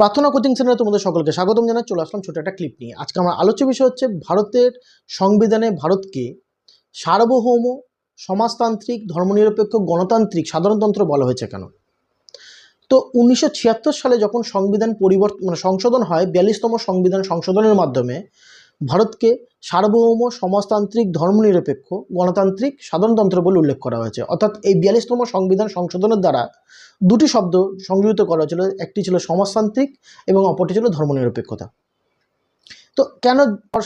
প্রার্থনা কোচিং সেন্টারে তোমাদের সকলকে স্বাগতম জানাই, চলে আসলাম ছোট একটা ক্লিপ নিয়ে। আজকে আমার আলোচ্য বিষয় হচ্ছে ভারতের সংবিধানে ভারতকে সার্বভৌম, সমাজতান্ত্রিক, ধর্মনিরপেক্ষ, গণতান্ত্রিক, সাধারণতন্ত্র বলা হয়েছে কেন? তো উনিশশো ছিয়াত্তর সালে যখন সংবিধান পরিবর্তন মানে সংশোধন হয়, বিয়াল্লিশতম সংবিধান সংশোধনের মাধ্যমে ভারতকে সার্বভৌম সমাজতান্ত্রিক ধর্মনিরপেক্ষ, গণতান্ত্রিক সাধারণতন্ত্র বলে উল্লেখ করা হয়েছে। অর্থাৎ এই বিয়াল্লিশতম সংবিধান সংশোধনের দ্বারা দুটি শব্দ সংযোজিত করা হয়েছিল। একটি ছিল সমাজতান্ত্রিক এবং অপরটি ছিল ধর্মনিরপেক্ষতা। তো কেন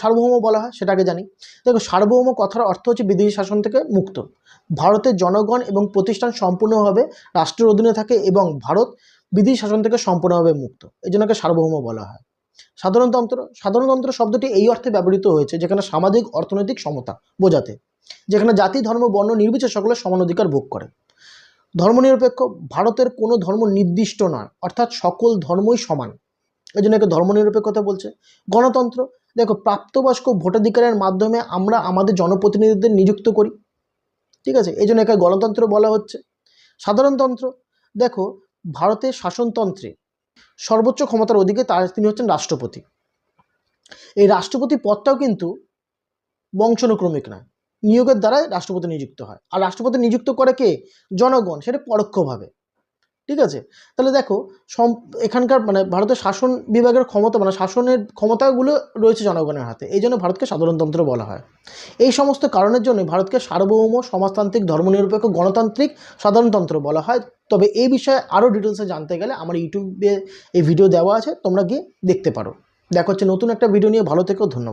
সার্বভৌম বলা হয় সেটাকে জানি। দেখো, সার্বভৌম কথার অর্থ হচ্ছে বিদেশি শাসন থেকে মুক্ত। ভারতের জনগণ এবং প্রতিষ্ঠান সম্পূর্ণভাবে রাষ্ট্রের অধীনে থাকে এবং ভারত বিদেশি শাসন থেকে সম্পূর্ণভাবে মুক্ত। এই জন্যকে সার্বভৌম বলা হয়। সাধারণতন্ত্র সাধারণতন্ত্র শব্দটি এই অর্থে ব্যবহৃত হয়েছে যেখানে সামাজিক, অর্থনৈতিক সমতা বোঝাতে, যেখানে জাতি, ধর্ম, বর্ণ নির্বিশেষে সকলে সমান অধিকার ভোগ করে। ধর্মনিরপেক্ষ, ভারতের কোনো ধর্ম নির্দিষ্ট নয়, অর্থাৎ সকল ধর্মই সমান। এই জন্য একে ধর্মনিরপেক্ষতা বলছে। গণতন্ত্র, দেখো, প্রাপ্তবয়স্ক ভোটাধিকারের মাধ্যমে আমরা আমাদের জনপ্রতিনিধিদের নিযুক্ত করি। ঠিক আছে? এই জন্য একে গণতন্ত্র বলা হচ্ছে। সাধারণতন্ত্র, দেখো, ভারতের শাসনতন্ত্রে সর্বোচ্চ ক্ষমতার অধিকে তার তিনি হচ্ছেন রাষ্ট্রপতি। এই রাষ্ট্রপতি পদটাও কিন্তু বংশানুক্রমিক নয়, নিয়োগের দ্বারাই রাষ্ট্রপতি নিযুক্ত হয়। আর রাষ্ট্রপতি নিযুক্ত করে কে? জনগণ, সেটা পরোক্ষভাবে। ঠিক আছে? তাহলে দেখো, সম, এখানকার মানে ভারতের শাসন বিভাগের ক্ষমতা মানে শাসনের ক্ষমতাগুলো রয়েছে জনগণের হাতে। এই জন্য ভারতকে সাধারণতন্ত্র বলা হয়। এই সমস্ত কারণের জন্য ভারতকে সার্বভৌম, সমাজতান্ত্রিক, ধর্মনিরপেক্ষ, গণতান্ত্রিক, সাধারণতন্ত্র বলা হয়। তবে এই বিষয়ে আরও ডিটেলসে জানতে গেলে আমার ইউটিউবে এই ভিডিও দেওয়া আছে, তোমরা গিয়ে দেখতে পারো। দেখা হচ্ছে নতুন একটা ভিডিও নিয়ে। ভালো থেকেও ধন্যবাদ।